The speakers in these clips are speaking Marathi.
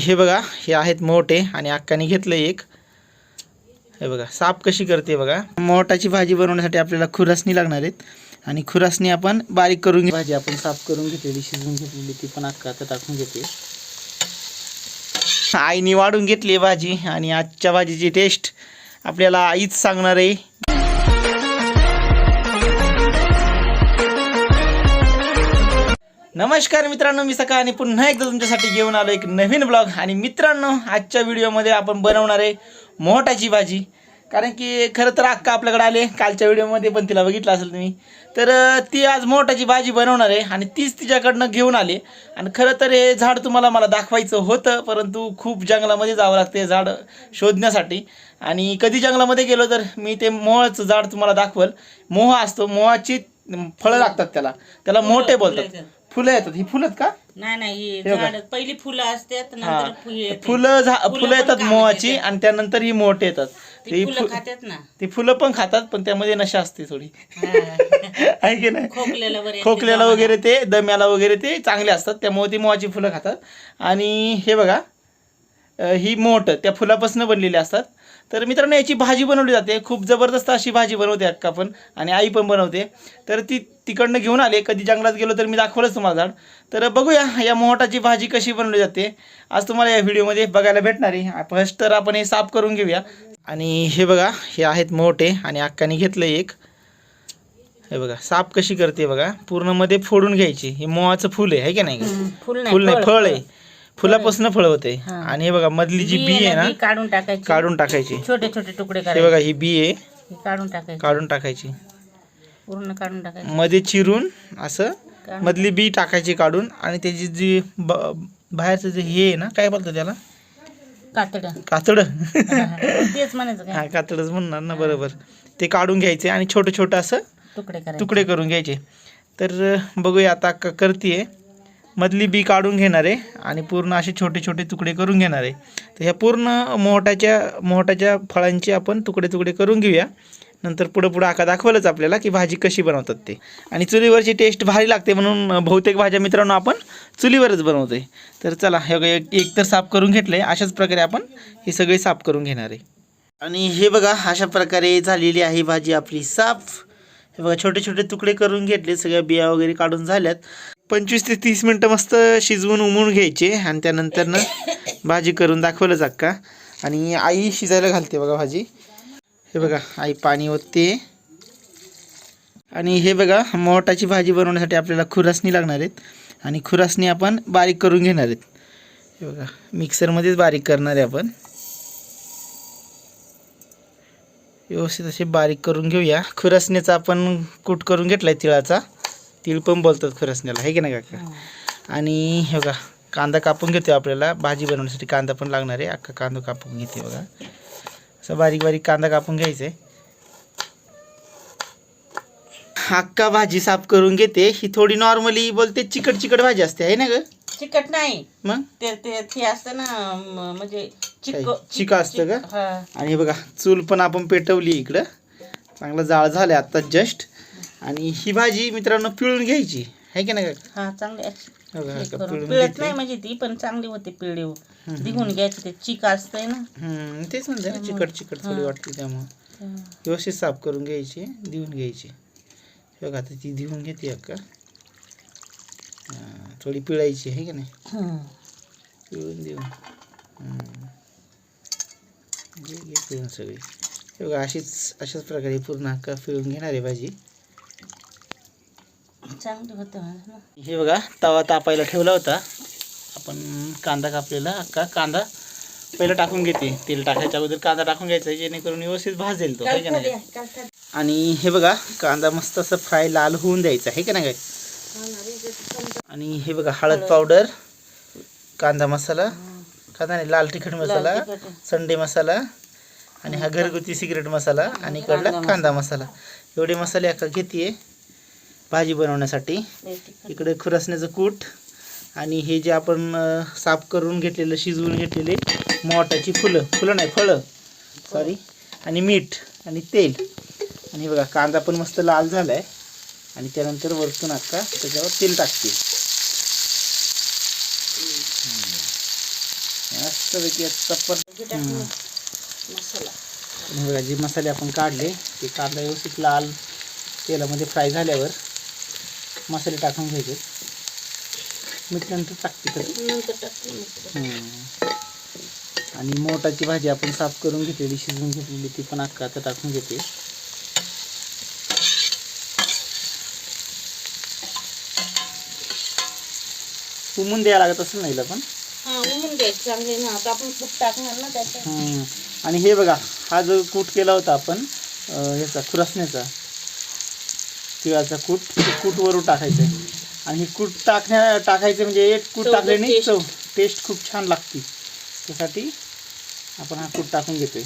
हे बघा हे आहेत मोठे आणि अक्काने घेतलं एक. हे बघा साप कशी करते बघा. मोठाची भाजी बनवण्यासाठी आपल्याला खुरासणी लागणार आहेत. आणि खुरासणी आपण बारीक करून घे भाजी आपण साफ करून घेतलेली शिजवून घेतलेली ती पण अक्का आता टाकून घेते. आईने वाढून घेतली आहे भाजी आणि आजच्या भाजीची टेस्ट आपल्याला आईच सांगणार आहे. नमस्कार मित्रांनो मी सकाळ आणि पुन्हा एकदा तुमच्यासाठी घेऊन आलो एक नवीन ब्लॉग आणि मित्रांनो आजच्या व्हिडिओमध्ये आपण बनवणार आहे मोहटाची भाजी. कारण की खरं तर अक्का आपल्याकडे आले कालच्या व्हिडिओमध्ये पण तिला बघितलं असेल तुम्ही. तर ती आज मोहटाची भाजी बनवणार आहे आणि तीच तिच्याकडनं घेऊन आले. आणि खरं तर हे झाड तुम्हाला मला दाखवायचं होतं परंतु खूप जंगलामध्ये जावं लागतं हे झाड शोधण्यासाठी. आणि कधी जंगलामध्ये गेलो तर मी ते मोहाचं झाड तुम्हाला दाखवल. मोह असतो मोहाची फळं लागतात त्याला. त्याला मोठे बोलतात. फुलं येतात. ही फुलं आहेत का? नाही नाही ही हे बघा. झाड. पहिली फुलं असतात हा. नंतर फुले झा फुलं येतात मोहाची. आणि त्यानंतर ही मोठे येतात. ती ती फुलं फु- खातात ना. ती फुलं पण खातात पण त्यामध्ये नशा असते थोडी. हा. आहे की नाही? खोकल्याला वगैरे ते दम्याला वगैरे ते चांगले असतात. त्यामुळे ती मोहाची फुलं खातात. आणि हे बघा अ, ही मोठ त्या फुलापासून बनलेली असतात. तर मित्रांनो याची भाजी बनवली जाते. खूप जबरदस्त अशी भाजी बनवते अक्का पण आणि आई पण बनवते. तर ती तिकडनं घेऊन आले. कधी जंगलात गेलो तर मी दाखवलंच तुम्हाला झाड. तर बघूया या मोहटाची भाजी कशी बनवली जाते. आज तुम्हाला या व्हिडिओमध्ये बघायला भेटणार आहे. फर्स्ट तर आपण हे साफ करून घेऊया. आणि हे बघा हे आहेत मोठे आणि अक्काने घेतलं एक. हे बघा साप कशी करते बघा. पूर्णमध्ये फोडून घ्यायची. हे मोहाचं फूल आहे है की नाही? फुल नाही फळ आहे. फुलापासून फळ. होते हा. आणि हे बघा मधली जी बी आहे ना बी काढून टाकायची. काढून टाकायची. छोटे छोटे तुकडे हे करायचे बघा ही बी आहे. ही काढून टाकायची. काढून टाकायची. पूर्ण काढून टाकायची. मध्ये चिरून असं काढून- मधली बी टाकायची. काढून आणि त्याची जी ब- बाहेरचं जे हे आहे ना काय बोलतात त्याला? कातड. कातड. तेच म्हणायचं हा कातडच म्हणणार ना बरोबर. ते काढून घ्यायचे आणि छोटं छोटं असं तुकडे करायचे. तुकडे करून घ्यायचे. तर बघूया आता क करते मधली बी काढून घेणार आहे आणि पूर्ण असे छोटे छोटे तुकडे करून घेणार आहे. तर ह्या पूर्ण मोहटाच्या मोहटाच्या फळांचे आपण तुकडे तुकडे करून घेऊया. नंतर पुढं पुढं आका दाखवलंच आपल्याला की भाजी कशी बनवतात ते. आणि चुलीवरची टेस्ट भारी लागते म्हणून बहुतेक भाज्या मित्रांनो आपण चुलीवरच बनवतो आहे तर चला हे बघा, एक तर साफ करून घेतलं आहे अशाच प्रकारे आपण हे सगळे साफ करून घेणार आहे. आणि हे बघा अशा प्रकारे झालेली आहे भाजी आपली साफ. हे बघा छोटे छोटे तुकडे करून घेतले सगळ्या बिया वगैरे काढून झाल्यात. पंचवीस ते तीस मिनटं मस्त शिजवून उमळून घ्यायचे आणि त्यानंतर ना भाजी करून दाखवलं अक्का आणि आई शिजायला घालते बघा भाजी. हे बघा आई पाणी ओतते. आणि हे बघा मोटाची भाजी बनवण्यासाठी आपल्याला खुरासणी लागणार आहेत. आणि खुरासणी आपण बारीक करून घेणार आहेत. हे बघा मिक्सरमध्येच बारीक करणार आहे आपण. व्यवस्थित असे बारीक करून घेऊया. खुरसण्याचा आपण कूट करून घेतलाय तिळाचा. तिळ पण बोलतात खुरसण्याला आहे की नाही काका? आणि हे बघा कांदा कापून घेतो आपल्याला. भाजी बनवण्यासाठी कांदा पण लागणार आहे. अख्खा कांदा कापून घेते बघा. असं बारीक बारीक कांदा कापून घ्यायचा. आहे अक्का भाजी साफ करून घेते. ही थोडी नॉर्मली बोलते चिकट चिकट भाजी असते आहे ना ग? चिकट नाही. मग? ते ते ते असतं ना म- म्हणजे चिक काय? चिक असतं का? हा. आणि हे बघा चूल पण आपण पेटवली इकडं. चांगलं जाळ झालं आत्ता जस्ट आणि ही भाजी मित्रांनो पिळून घ्यायची. आहे की नाही काका? हा चांगले हे बघा, हे काका, करून. पिळून पिळत घेतली. नाही म्हणजे ती पण चांगली होते पिळी. दिघून घ्यायचं ते चिक असतंय ना. हम्म, तेच म्हणते ना चिकट चिकट थोडी. वाटते त्यामुळं. व्यवस्थित साफ करून घ्यायची देऊन घ्यायची. हे बघा आता ती देऊन घेते अक्का. थोडी पिळायची आहे की नाही. पिळून घे पिळून सगळी. हे बघा अशीच अशाच प्रकारे पूर्ण अक्का पिळून घेणार आहे भाजी. हे बघा तवा तापायला ठेवला होता. आपण कांदा कापलेला अक्का कांदा पहिला टाकून घेते. तेल टाकायच्या अगोदर कांदा टाकून घ्यायचा जेणेकरून व्यवस्थित भाजेल तो. आहे का नाही? आणि हे बघा कांदा मस्त असं फ्राय लाल होऊन द्यायचा. आहे का नाही काय? आणि हे बघा हळद पावडर कांदा मसाला कांदा नाही लाल तिखट मसाला. संडे मसाला आणि हा घरगुती सिक्रेट मसाला आणि इकडला कांदा मसाला. एवढे मसाले अक्का घेते भाजी बनवण्यासाठी. इकडे खुरसण्याचं कूट आणि हे जे आपण साफ करून घेतलेलं शिजवून घेतलेले मोटाची फुलं. फुलं नाही फळं. सॉरी आणि मीठ आणि तेल. आणि हे बघा कांदा पण मस्त लाल झाला आहे आणि त्यानंतर वरतून अक्का त्याच्यावर तेल टाकते. मस्तपैकी टाकून मसाला. बघा जे मसाले आपण काढले ते कांदा व्यवस्थित लाल तेलामध्ये फ्राय झाल्यावर मसाले टाकून घ्यायचे. मीठ नंतर टाकते. आणि मोटाची भाजी आपण साफ करून घेतलेली शिजवून घेतलेली ती पण अक्का आता टाकून घेते. उमून द्यायला लागत असेल नाही पण? हा उमून द्यायचं चांगले ना आता आपण खूप टाकणार ना त्याच्यात हम्म. आणि हे बघा हा जो कूट केला होता आपण अं, ह्याचा खुरासण्याचा तिळाचा कूट ते कूट वरून टाकायचं. आणि हे कूट टाकण्या टाकायचं म्हणजे एक कूट टाकल्याने. चव टेस्ट खूप छान लागते. त्यासाठी आपण हा कूट टाकून घेतोय.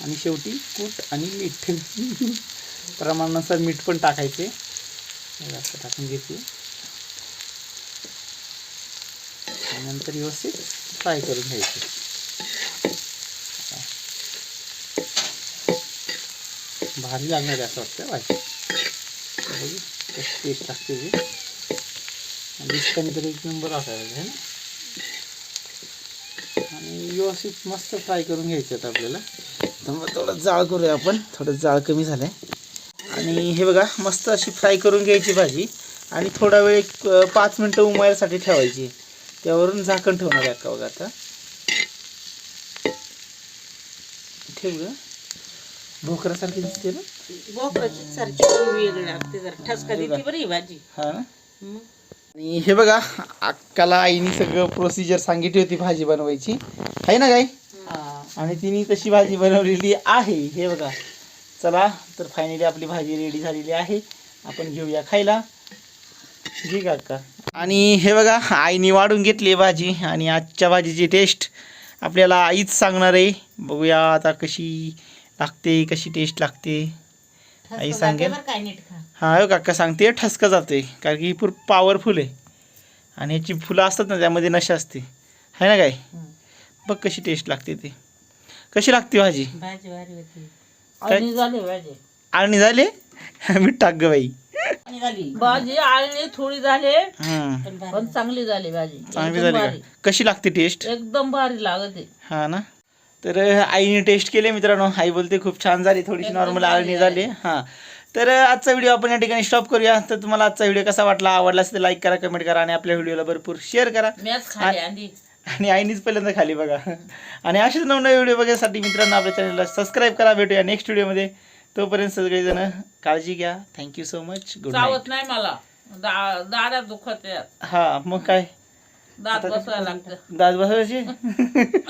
आणि शेवटी कूट आणि मीठ. प्रमाणानुसार मीठ पण टाकायचे. असं टाकून घेते आणि नंतर व्यवस्थित फ्राय करून घ्यायचे. भारी लागणार आहे असं वाटतं हो भाजी. बघू कशी टेस्ट लागते आणि दिसताना तरी एक नंबर असायला आहे ना? आणि व्यवस्थित मस्त फ्राय करून घ्यायचे आता आपल्याला. तर मग थोडं जाळ करूया आपण. थोडं जाळ कमी झालं आहे आणि हे बघा मस्त अशी फ्राय करून घ्यायची भाजी. आणि थोडा वेळ एक पाच मिनटं उमायसाठी ठेवायची. त्यावरून झाकण ठेवणार आहे का बघा आता? ठेव ग भोकरासारखी दिसते ना? भोपळ्याची सारखी वेगळी लागते जरा. ठसका देते बरं ही भाजी. हा ना? मग आणि हे बघा अक्काला आईने सगळं प्रोसिजर सांगितली होती भाजी बनवायची. आहे ना काय हा. आणि तिने तशी भाजी बनवलेली आहे. हे बघा. चला तर फायनली आपली भाजी रेडी झालेली आहे. आपण घेऊया खायला. जी का अक्का. आणि हे बघा आईने वाढून घेतली आहे भाजी आणि आजच्या भाजीची टेस्ट आपल्याला आईच सांगणार आहे. बघूया आता कशी लागते कशी टेस्ट लागते. आई सांगेल. हा हो काका सांगते ठसका जाते. कारण की पूर पॉवरफुल आहे. आणि याची फुलं असतात ना त्यामध्ये नशा असते. आहे ना काय? हं. बघ कशी टेस्ट लागते ती. कशी लागते भाजी? भाजी? आणि झाली भाजी. आणि झाले? मीठ टाक ग बाई. झाली. भाजी आळणी थोडी झाली. पण चांगली झाली भाजी. चांगली एकदम झाली. का? कशी लागते टेस्ट एकदम भारी लागते. हा ना? तर आईने टेस्ट केले मित्रांनो. आई बोलते खूप छान झाली थोडीशी नॉर्मल आळणी झाली. हां. तर आजचा व्हिडिओ आपण या ठिकाणी स्टॉप करूया. तर तुम्हाला आजचा व्हिडिओ कसा वाटला? आवडला असेल तर लाईक करा कमेंट करा आणि आपल्या व्हिडिओला भरपूर शेअर करा. मॅच खाली आधी. आणि आईनीच पहिल्यांदा खाली बघा. आणि असेच नवनवे व्हिडिओ बघण्यासाठी मित्रांनो आपल्या चॅनलला सबस्क्राईब करा. भेटूया नेक्स्ट व्हिडिओमध्ये तोपर्यंत सगळेजण काळजी घ्या. Thank you so much good night चावत नाही मला. दा- दारात दुखत हां मग काय? दात बसवायला लागतं. दात बसवायची?